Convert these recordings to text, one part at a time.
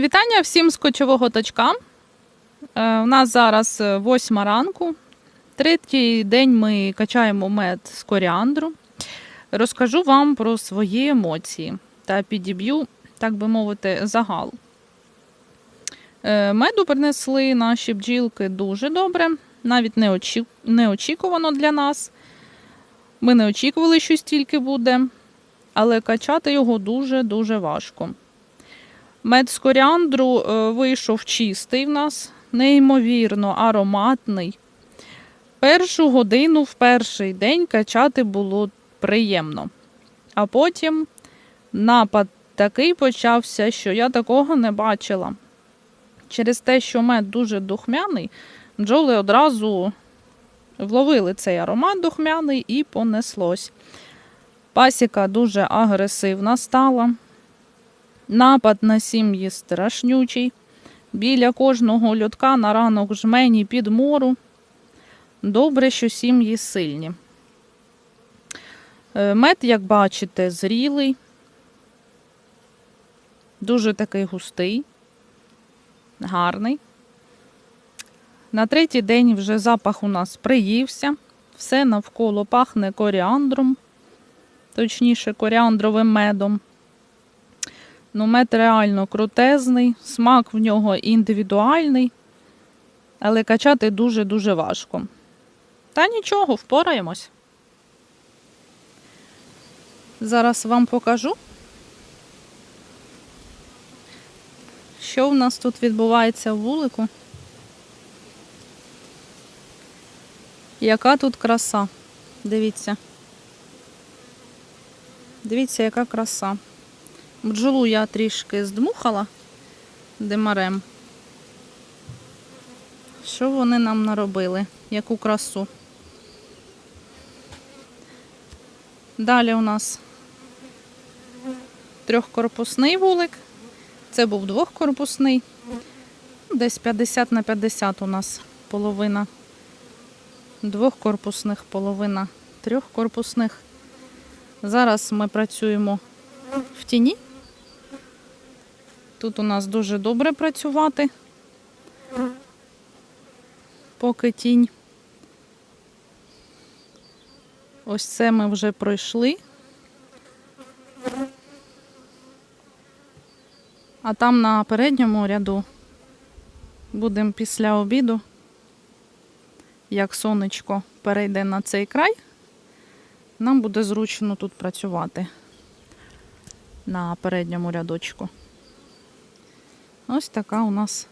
Вітання всім з кочового точка. Е, У нас зараз 8 ранку. Третій день ми качаємо мед з коріандру. Розкажу вам про свої емоції та підіб'ю, так би мовити, загал. Е, Меду принесли наші бджілки дуже добре, навіть неочікувано для нас. Ми не очікували, що стільки буде, але качати його дуже-дуже важко. Мед з коріандру е, вийшов чистий в нас, неймовірно ароматний. Першу годину в перший день качати було приємно. А потім напад такий почався, що я такого не бачила. Через те, що мед дуже духмяний, бджоли одразу вловили цей аромат духмяний і понеслось. Пасіка дуже агресивна стала. Напад на сім'ї страшнючий. Біля кожного льотка на ранок жмені під мору. Добре, що сім'ї сильні. Е, Мед, як бачите, зрілий, дуже такий густий, гарний. На третій день вже запах у нас приївся. Все навколо пахне коріандром, точніше, коріандровим медом. Ну, реально крутезний, смак в нього індивідуальний, але качати дуже-дуже важко. Та нічого, впораємось. Зараз вам покажу, що в нас тут відбувається в вулику. Яка тут краса. Дивіться. Дивіться, яка краса. Бджолу я трішки здмухала димарем. Що вони нам наробили? Яку красу? Далі у нас трьохкорпусний вулик. Це був двохкорпусний. Десь 50 на 50 у нас половина двохкорпусних, половина трьохкорпусних. Зараз ми працюємо в тіні. Тут у нас дуже добре працювати, поки тінь. Ось це ми вже пройшли. А там на передньому ряду будемо після обіду, як сонечко перейде на цей край, нам буде зручно тут працювати на передньому рядочку. Ось така у нас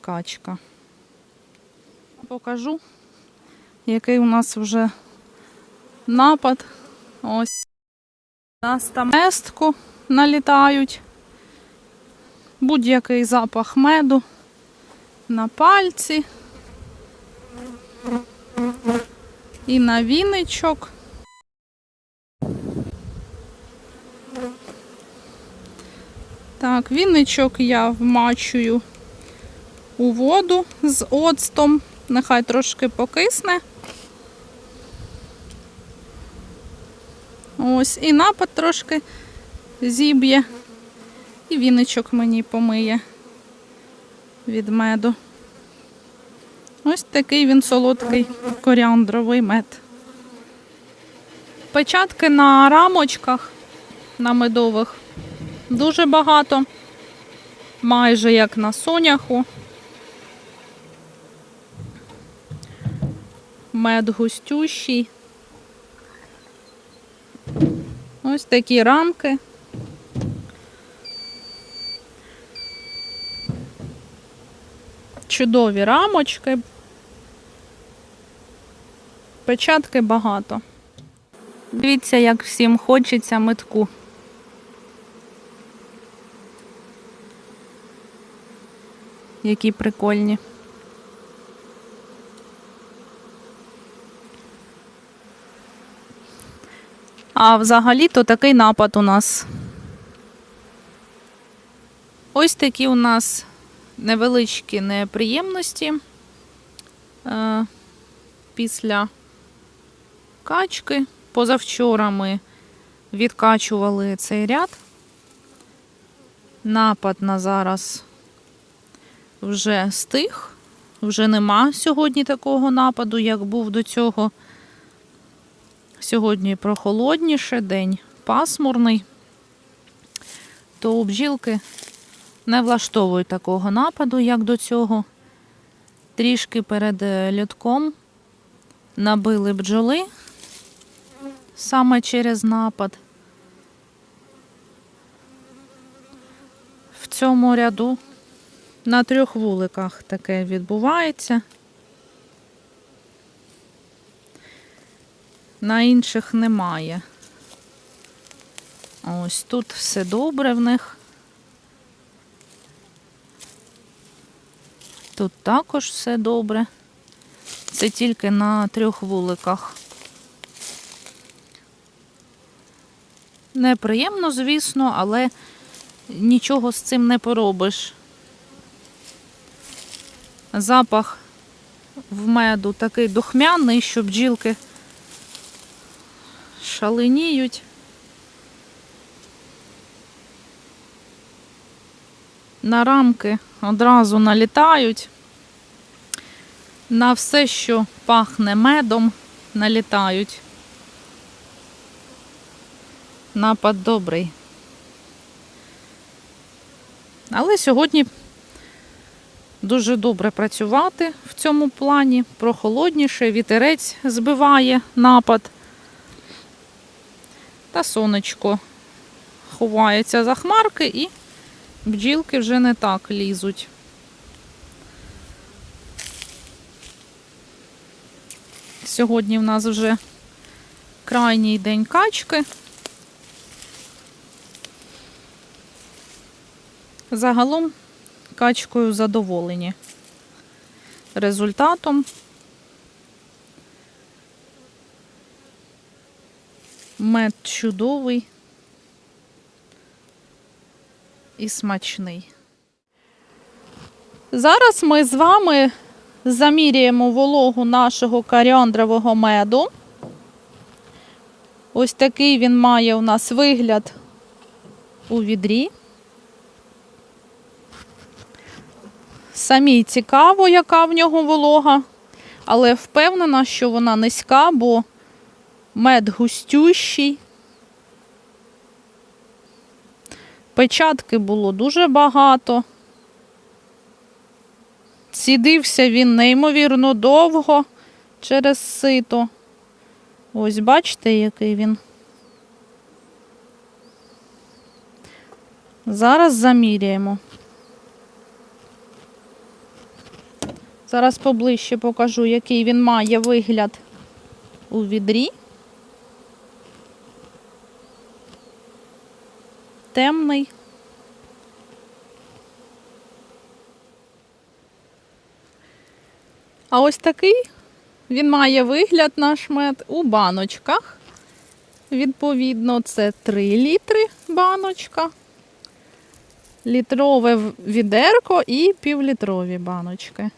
качка. Покажу, який у нас вже напад. Ось на стаместку налітають. Будь-який запах меду на пальці і на віничок. Так, вінничок я вмачую у воду з оцтом. Нехай трошки покисне. Ось, і напад трошки зіб'є. І віничок мені помиє від меду. Ось такий він солодкий коріандровий мед. Печатки на рамочках, на медових. Дуже багато, майже як на соняху. Мед густющий. Ось такі рамки. Чудові рамочки. Печатки багато. Дивіться, як всім хочеться метку. Які прикольні. А взагалі-то такий напад у нас. Ось такі у нас невеличкі неприємності е, після качки. Позавчора ми відкачували цей ряд. Напад на зараз вже стих. Вже нема сьогодні такого нападу, як був до цього. Сьогодні прохолодніше, день пасмурний, то у бджілки не влаштовують такого нападу, як до цього. Трішки перед е, льотком набили бджоли саме через напад. В цьому ряду на трьох вуликах таке відбувається. На інших немає. Ось тут все добре в них. Тут також все добре. Це тільки на трьох вуликах. Неприємно, звісно, але нічого з цим не поробиш. Запах в меду такий духмяний, що бджілки шаленіють. На рамки одразу налітають. На все, що пахне медом, налітають. Напад добрий. Але сьогодні дуже добре працювати в цьому плані. Прохолодніше, вітерець збиває напад. Та сонечко ховається за хмарки і бджілки вже не так лізуть. Сьогодні в нас вже крайній день качки. Загалом качкою задоволені результатом. Мед чудовий і смачний. Зараз ми з вами заміряємо вологу нашого коріандрового меду. Ось такий він має у нас вигляд у відрі. Самій цікаво, яка в нього волога, але впевнена, що вона низька, бо мед густющий. Печатки було дуже багато. Сідився він неймовірно довго через сито. Ось бачите, який він. Зараз заміряємо. Зараз поближче покажу, який він має вигляд у відрі. Темний. А ось такий він має вигляд наш мед у баночках. Відповідно, це 3 літри баночка, літрове відерко і півлітрові баночки.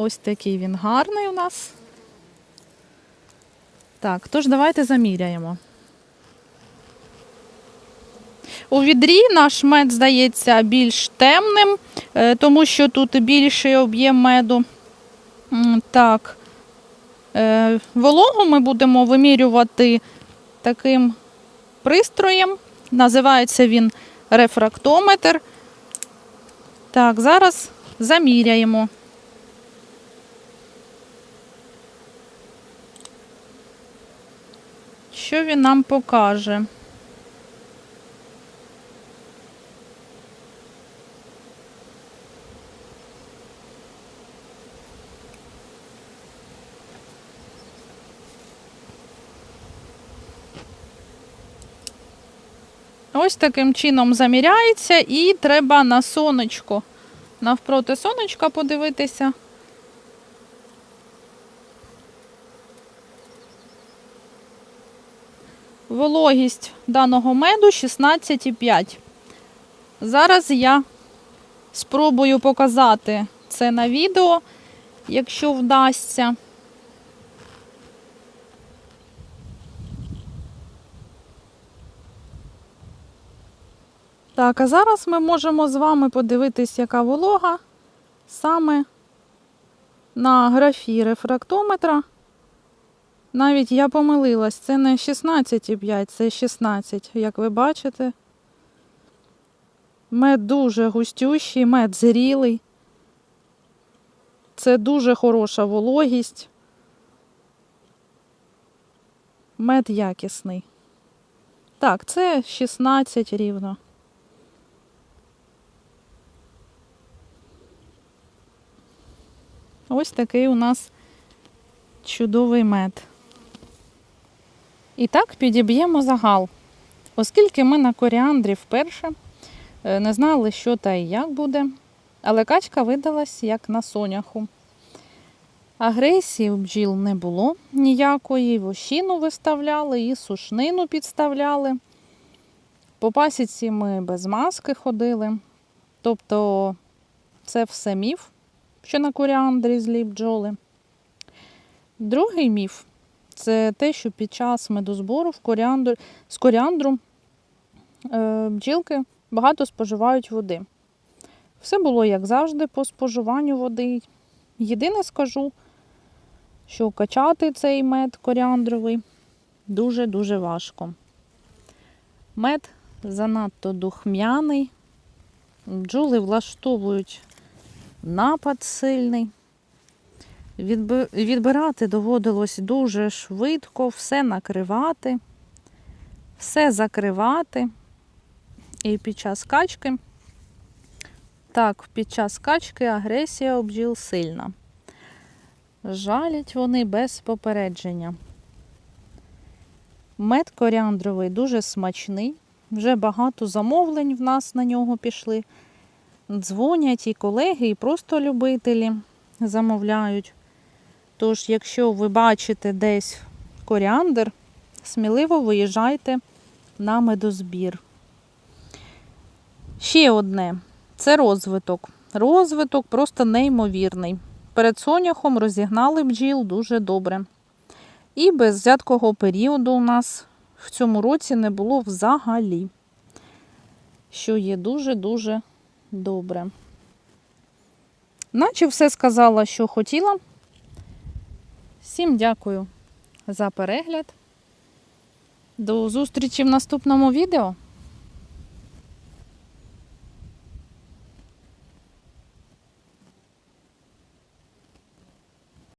Ось такий він гарний у нас. Так, тож давайте заміряємо. У відрі наш мед здається більш темним, е, тому що тут більший об'єм меду. Так, е, вологу ми будемо вимірювати таким пристроєм. Називається він рефрактометр. Так, зараз заміряємо. Що він нам покаже? Ось таким чином заміряється і треба на сонечко. Навпроти сонечка подивитися. Вологість даного меду 16,5. Зараз я спробую показати це на відео, якщо вдасться. Так, а зараз ми можемо з вами подивитись, яка волога саме на графі рефрактометра. Навіть я помилилась, це не 16,5, це 16, як ви бачите. Мед дуже густющий, мед зрілий. Це дуже хороша вологість. Мед якісний. Так, це 16 рівно. Ось такий у нас чудовий мед. І так підіб'ємо загал. Оскільки ми на коріандрі вперше е, не знали, що та і як буде, але качка видалась як на соняху. Агресії у бджіл не було ніякої, вощину виставляли і сушнину підставляли. По пасіці ми без маски ходили. Тобто це все міф, що на коріандрі злі бджоли. Другий міф це те, що під час медозбору в коріандр... з коріандру е, бджілки багато споживають води. Все було, як завжди, по споживанню води. Єдине скажу, що качати цей мед коріандровий дуже-дуже важко. Мед занадто духмяний, бджоли влаштовують напад сильний. Відби- Відбирати доводилось дуже швидко, все накривати, все закривати. І під час качки, так, під час качки агресія у сильна. Жалять вони без попередження. Мед коріандровий дуже смачний. Вже багато замовлень в нас на нього пішли. Дзвонять і колеги, і просто любителі замовляють. Тож, якщо ви бачите десь коріандр, сміливо виїжджайте на медозбір. Ще одне це розвиток. Розвиток просто неймовірний. Перед соняхом розігнали бджіл дуже добре. І без взяткого періоду у нас в цьому році не було взагалі, що є дуже-дуже добре. Наче все сказала, що хотіла. Всім дякую за перегляд. До зустрічі в наступному відео.